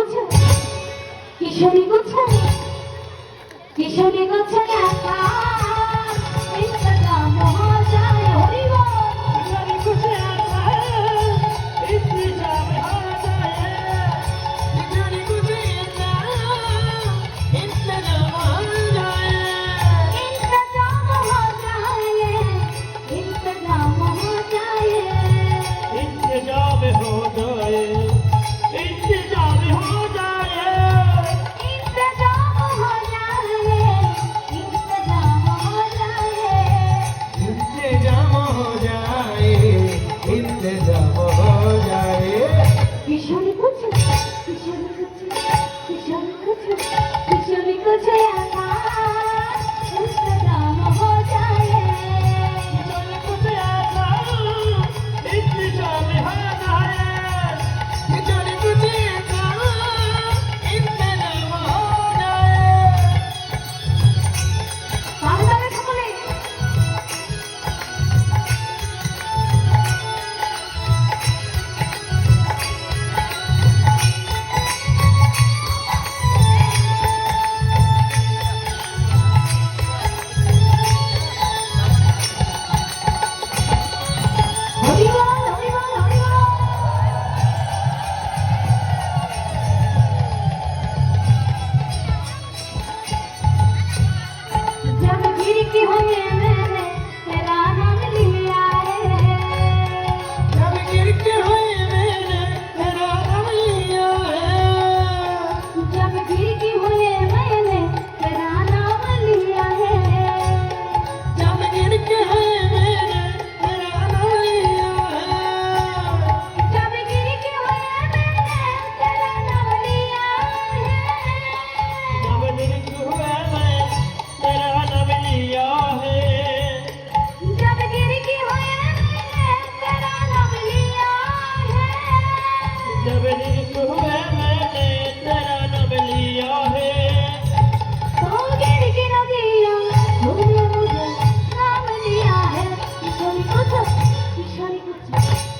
গোছায়? কিশোরী গোছায়? কিশোরী গোছায় আকাশ।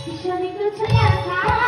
Bisa diberi.